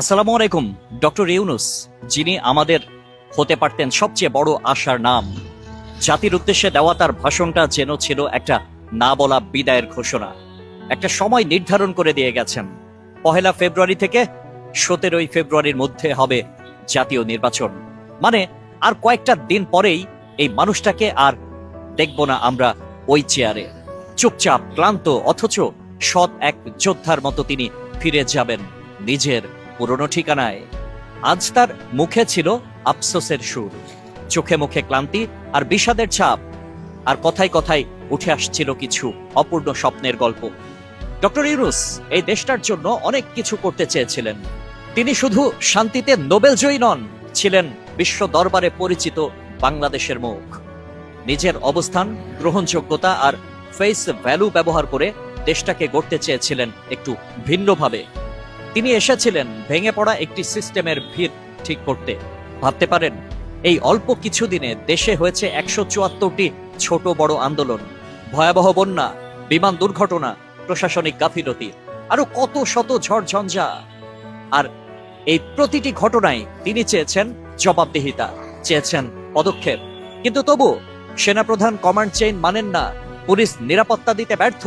আসসালামু আলাইকুম, ডক্টর ইউনুস, যিনি আমাদের হতে পারতেন সবচেয়ে বড় আশার নাম। জাতির উদ্দেশ্যে দেওয়া তার ভাষণটা যেন ছিল একটা না বলা বিদায়ের ঘোষণা। একটা সময় নির্ধারণ করে দিয়ে গেছেন। পহেলা ফেব্রুয়ারি থেকে সতেরোই ফেব্রুয়ারির মধ্যে হবে জাতীয় নির্বাচন। মানে আর কয়েকটা দিন পরেই এই মানুষটাকে আর দেখব না আমরা ওই চেয়ারে। চুপচাপ, ক্লান্ত, অথচ সৎ এক যোদ্ধার মতো তিনি ফিরে যাবেন নিজের পুরনো ঠিকানায়। আজ তার মুখে ছিল আফসোসের সুর। চোখে মুখে ক্লান্তি আর বিষাদের ছাপ। আর কথায় কথায় উঠে আসছিল কিছু অপূর্ণ স্বপ্নের গল্প। ডক্টর ইউনুস এই দেশটার জন্য অনেক কিছু করতে চেয়েছিলেন। তিনি শুধু শান্তিতে নোবেল জয়ী নন, ছিলেন বিশ্ব দরবারে পরিচিত বাংলাদেশের মুখ। নিজের অবস্থান, গ্রহণযোগ্যতা আর ফেস ভ্যালু ব্যবহার করে দেশটাকে গড়তে চেয়েছিলেন একটু ভিন্নভাবে। তিনি এসেছিলেন ভেঙে পড়া একটি সিস্টেমের ভিত ঠিক করতে। ভাবতে পারেন, এই অল্প কিছুদিনে দেশে হয়েছে একশো চুয়াত্তরটি ছোট বড় আন্দোলন। ভয়াবহ বন্যা, বিমান দুর্ঘটনা, প্রশাসনিক গাফিলতি, আরও কত শত ঝড়ঝঞ্ঝা আর এই প্রতিটি ঘটনায় তিনি চেয়েছেন জবাবদিহিতা, চেয়েছেন পদক্ষেপ। কিন্তু তবু সেনাপ্রধান কমান্ড চেইন মানেন না, পুলিশ নিরাপত্তা দিতে ব্যর্থ।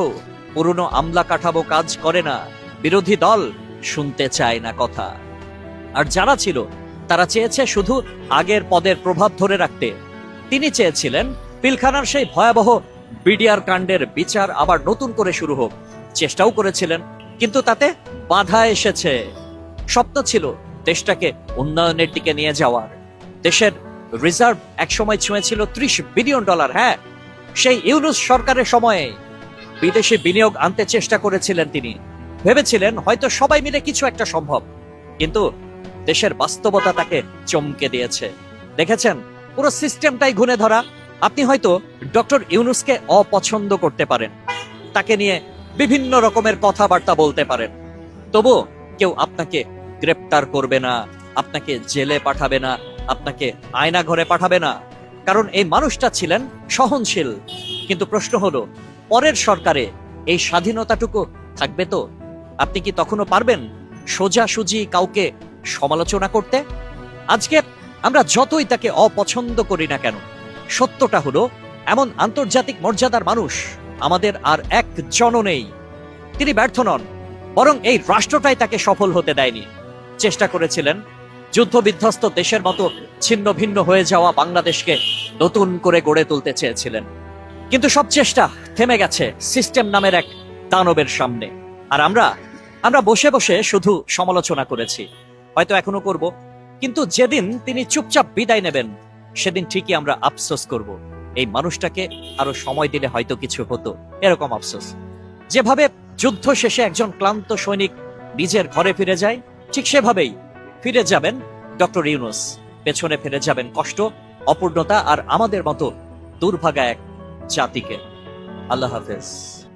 পুরনো আমলা কাঠামো কাজ করে না, বিরোধী দল শুনতে চায় না কথা। আর যারা ছিল, তারা চেয়েছে শুধু আগের পদের প্রভাব ধরে রাখতে। তিনি চেয়েছিলেন পিলখানার সেই ভয়াবহ বিডিআর কাণ্ডের বিচার আবার নতুন করে শুরু হোক। চেষ্টাও করেছিলেন, কিন্তু তাতে বাধা এসেছে। স্বপ্ন ছিল দেশটাকে উন্নয়নের দিকে নিয়ে যাওয়ার। দেশের রিজার্ভ একসময় ছুঁয়েছিল ত্রিশ বিলিয়ন ডলার হ্যাঁ? সেই ইউনুস সরকারের সময়ে বিদেশি বিনিয়োগ আনতে চেষ্টা করেছিলেন তিনি। ভেবেছিলেন হয়তো সবাই মিলে কিছু একটা সম্ভব, কিন্তু দেশের বাস্তবতা তাকে চমকে দিয়েছে। দেখেছেন? পুরো সিস্টেমটাই ঘুরে ধরা। আপনি হয়তো ডক্টর ইউনুসকে অপছন্দ করতে পারেন। তাকে নিয়ে বিভিন্ন রকমের কথাবার্তা বলতে পারেন। তবু কেউ আপনাকে গ্রেপ্তার করবে না, আপনাকে জেলে পাঠাবে না, আপনাকে আয়না ঘরে পাঠাবে না। কারণ এই মানুষটা ছিলেন সহনশীল। কিন্তু প্রশ্ন হলো, পরের সরকারে এই স্বাধীনতাটুকু থাকবে তো? আপনি কি তখনও পারবেন সোজাসুজি কাউকে সমালোচনা করতে? আজকে আমরা যতই তাকে অপছন্দ করি না কেন, সত্যটা হলো এমন আন্তর্জাতিক মর্যাদার মানুষ আমাদের আর এক জন নেই। তিনি ব্যর্থ নন, বরং এই রাষ্ট্রটাই তাকে সফল হতে দেয়নি। চেষ্টা করেছিলেন যুদ্ধ বিধ্বস্ত দেশের মতো ছিন্ন ভিন্ন হয়ে যাওয়া বাংলাদেশকে নতুন করে গড়ে তুলতে চেয়েছিলেন। কিন্তু সব চেষ্টা থেমে গেছে সিস্টেম নামের এক দানবের সামনে। আর আমরা আমরা বসে বসে শুধু সমালোচনা করেছি। হয়তো এখনও করব। কিন্তু যেদিন তিনি চুপচাপ বিদায় নেবেন, সেদিন ঠিকই আমরা আফসোস করব। এই মানুষটাকে আরও সময় দিলে হয়তো কিছু হতো। এরকম আফসোস। যেভাবে যুদ্ধ শেষে একজন ক্লান্ত সৈনিক নিজের ঘরে ফিরে যায়, ঠিক সেভাবেই ফিরে যাবেন ডক্টর ইউনুস। পেছনে ফিরে যাবেন কষ্ট, অপূর্ণতা আর আমাদের মতো দুর্ভাগা এক জাতিকে। আল্লাহ হাফেজ।